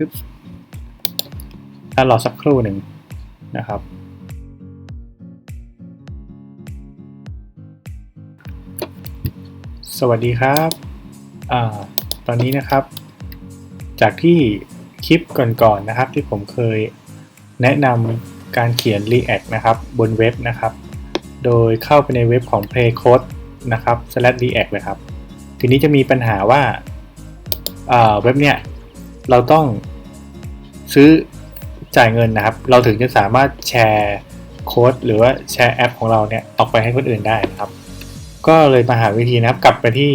ปึ๊บถ้ารอสักครู่หนึ่งนะครับ สวัสดีครับอตอนนี้นะครับ จากที่คลิปก่อนๆนนะครับ ที่ผมเคยแนะนำการเขียน React นะครับ บนเว็บนะครับ โดยเข้าไปในเว็บของ Playcode นะครับ slash react เลยครับ ทีนี้จะมีปัญหาว่าอ่าเว็บเนี่ย เราต้องซื้อจ่ายเงินนะครับ เราถึงจะสามารถแชร์โค้ดหรือว่าแชร์แอปของเราเนี่ยออกไปให้คนอื่นได้นะครับ ก็เลยมาหาวิธีนะครับกลับไปที่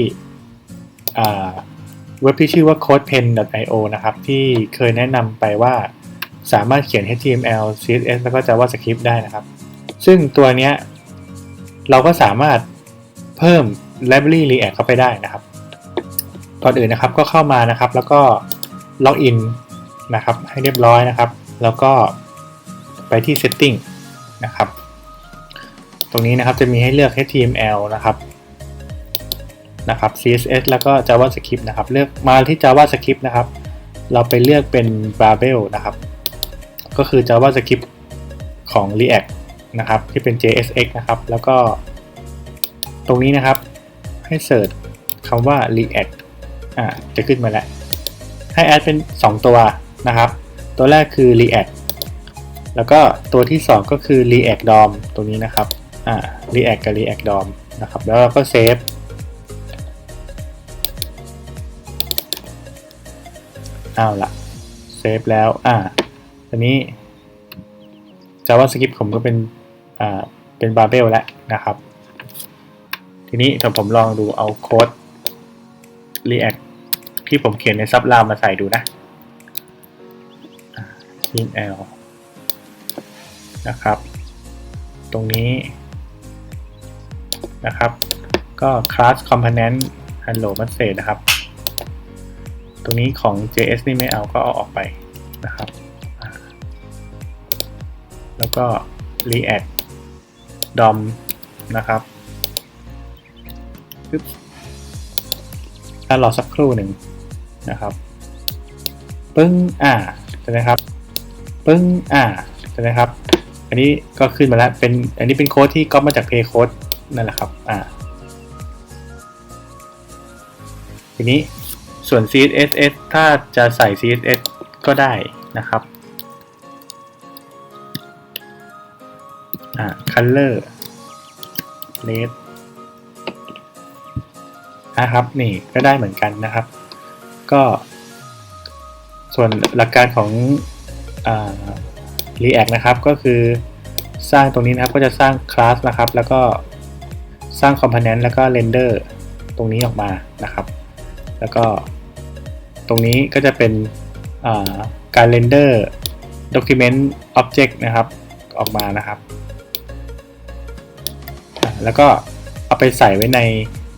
เว็บที่ชื่อว่า codepen.io นะครับ ที่เคยแนะนำไปว่าสามารถเขียน HTML CSS แล้วก็ JavaScript ได้นะครับ ซึ่งตัวเนี้ยเราก็สามารถเพิ่ม library React เข้าไปได้นะครับ ก่อนอื่นนะครับก็เข้ามานะครับแล้วก็ ล็อกอินนะครับให้เรียบร้อยนะครับ แล้วก็ไปที่ setting นะครับ ตรงนี้นะครับจะมีให้เลือก HTML นะครับนะครับ CSS แล้วก็ JavaScript นะครับ เลือกมาที่ JavaScript นะครับ เราไปเลือกเป็น Babel นะครับ ก็คือ JavaScript ของ React นะครับ ที่เป็น JSX นะครับ แล้วก็ตรงนี้นะครับให้เสิร์ชคำว่า React อ่าจะขึ้นมาแล้ว ให้แอดเป็น 2 ตัวนะครับ ตัวแรกคือ React แล้วก็ตัวที่ 2 ก็คือ React DOM ตรงนี้นะครับอ่า React กับ React DOM นะครับแล้วเราก็เซฟเอาละเซฟแล้วอ่าอันนี้ JavaScript ผมก็เป็นอ่าเป็น Babel แล้วนะครับ ทีนี้ถ้าผมลองดูเอาโค้ด React ที่ผมเขียนในซับรามมาใส่ดูนะ HTML นะครับ ตรงนี้นะครับ ก็ class component hello message นะครับ ตรงนี้ของ JS นี่ไม่เอาก็เอาออกไปนะครับ แล้วก็ React DOM นะครับปึ๊บถ้ารอสักครู่หนึ่ง นะครับปึ้งอ่าใช่ไหมครับปึ้งอ่าใช่ไหมครับ อันนี้ก็ขึ้นมาแล้วเป็นอันนี้เป็นโค้ดที่ก๊อปมาจาก Play Code นั่นแหละครับอ่าทีนี้ส่วน CSS ถ้าจะใส่ CSS ก็ได้นะครับอ่า color red นะครับ นี่ก็ได้เหมือนกันนะครับ ก็ส่วนหลักการของอ React นะครับก็คือสร้างตรงนี้นะครับก็จะสร้างคลาสนะครับ แล้วก็สร้าง Component แล้วก็ Render ตรงนี้ออกมานะครับ แล้วก็ตรงนี้ก็จะเป็นการ Render Document Object นะครับออกมานะครับ แล้วก็เอาไปใส่ไว้ใน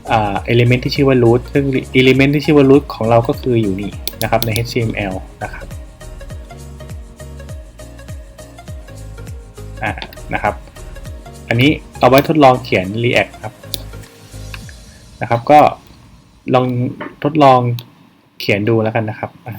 เอลิเมนต์ที่ชื่อว่า root ซึ่งอิเลเมนต์ที่ชื่อว่า root ของเราก็คืออยู่นี่นะครับใน HTML นะครับอ่านะครับ อันนี้เอาไว้ทดลองเขียน React ครับนะครับ ก็ลองทดลองเขียนดูแล้วกันนะครับอ่า